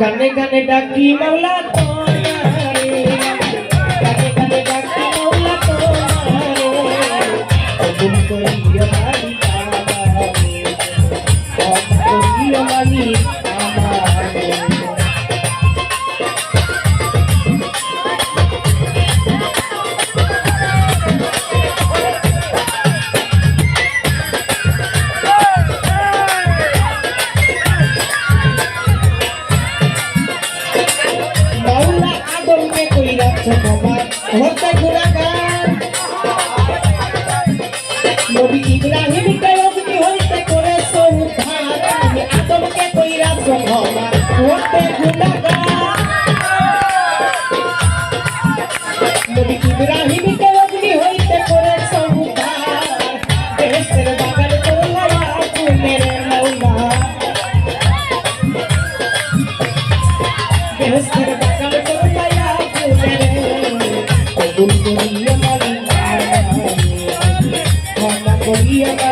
Gane gane daki maula কবুল করিয়া মালি করিয়া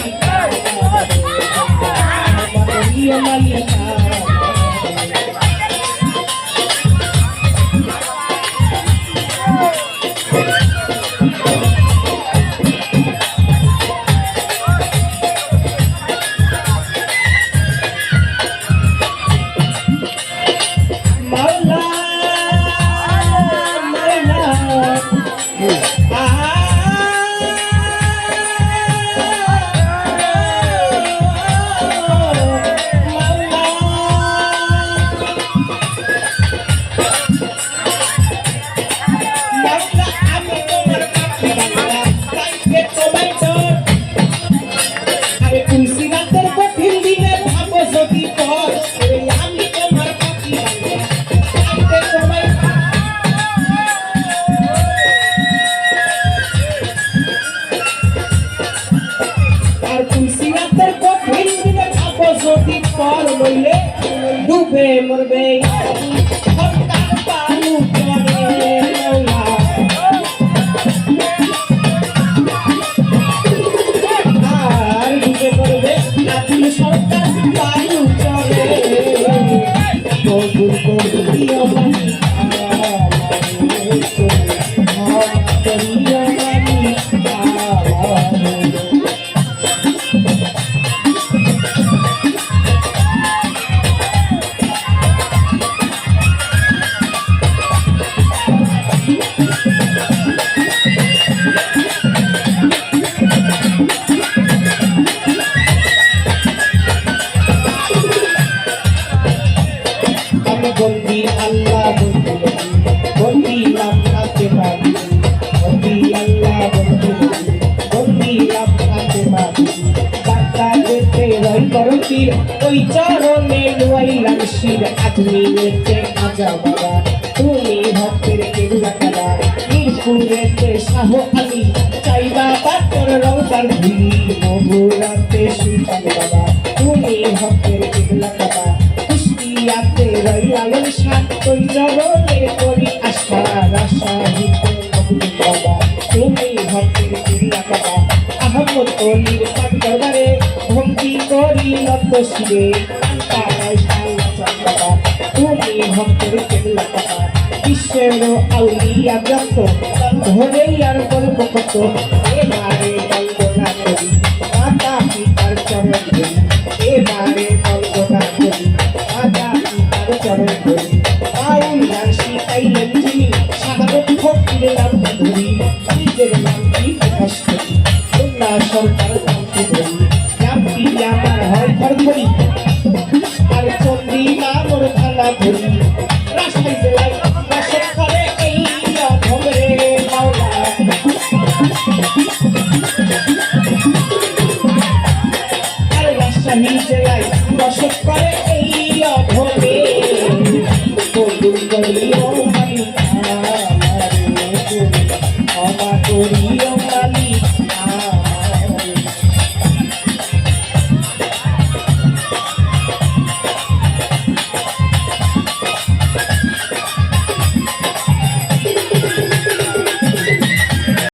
Yeah. ডুবে মরবে। সন্তান পালু করতির ওই চরণে রইলাম শির আজমি যেতে আজা বাবা। তুমি ভক্তের কেবলা কাবা মিরপুরেতে শাহ আলী। চাইবা পাত্র রওতার ভিড়ি মহুরাতে সুলতান বাবা। তুমি ভক্তের কেবলা কাবা কুষ্টিয়াতে রইলাম সাত ওই জগতে করি আশা আশা হিতে বাবা। তুমি ভক্তের কেবলা কাবা আহমদ অলির পাক দরবারে করি নত শিরে তারাই চন্দ্রা তুমি ভক্তের কেবলা কাবা বিশ্বের আউলিয়া যত ধরেই আর গল্প কত এবারে বন্দনা করি মাতা পিতার চরণ ধরি এবারে বন্দনা করি মাতা পিতার চরণ বাউল গান শিখাইলেন যিনি সাধারণ ফকির নাম ধরি নিজের নামটি প্রকাশ করি কন্যা সরকার নামটি ধরি আর চন্ডী নামর থানা ধরি রাজশাহী জেলায় বাসন করে এই মাওলা আর রাজশাহী জেলায় বসত করে এই অধমে